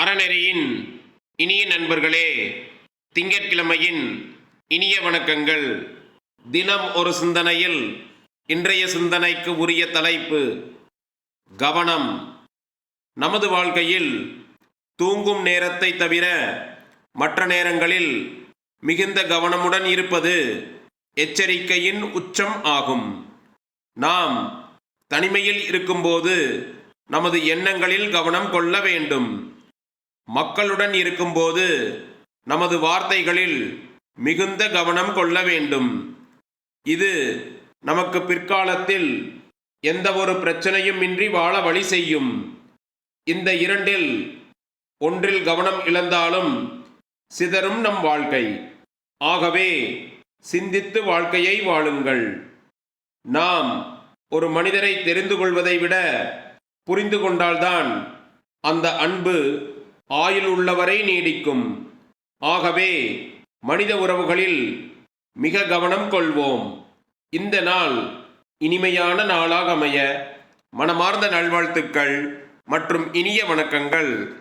அறநெறியின் இனிய நண்பர்களே திங்கட்கிழமையின் இனிய வணக்கங்கள். தினம் ஒரு சிந்தனையில் இன்றைய சிந்தனைக்கு உரிய தலைப்பு கவனம். நமது வாழ்க்கையில் தூங்கும் நேரத்தை தவிர மற்ற நேரங்களில் மிகுந்த கவனமுடன் இருப்பது எச்சரிக்கையின் உச்சம் ஆகும். நாம் தனிமையில் இருக்கும்போது நமது எண்ணங்களில் கவனம் கொள்ள வேண்டும். மக்களுடன் இருக்கும்போது நமது வார்த்தைகளில் மிகுந்த கவனம் கொள்ள வேண்டும். இது நமக்கு பிற்காலத்தில் எந்த ஒரு பிரச்சனையும் இன்றி வாழ வழி செய்யும். இந்த இரண்டில் ஒன்றில் கவனம் இழந்தாலும் சிதறும் நம் வாழ்க்கை. ஆகவே சிந்தித்து வாழ்க்கையை வாழுங்கள். நாம் ஒரு மனிதரை தெரிந்து கொள்வதை விட புரிந்து கொண்டால்தான் அந்த அன்பு ஆயுள் உள்ளவரை நீடிக்கும். ஆகவே மனித உறவுகளில் மிக கவனம் கொள்வோம். இந்த நாள் இனிமையான நாளாக அமைய மனமார்ந்த நல்வாழ்த்துக்கள் மற்றும் இனிய வணக்கங்கள்.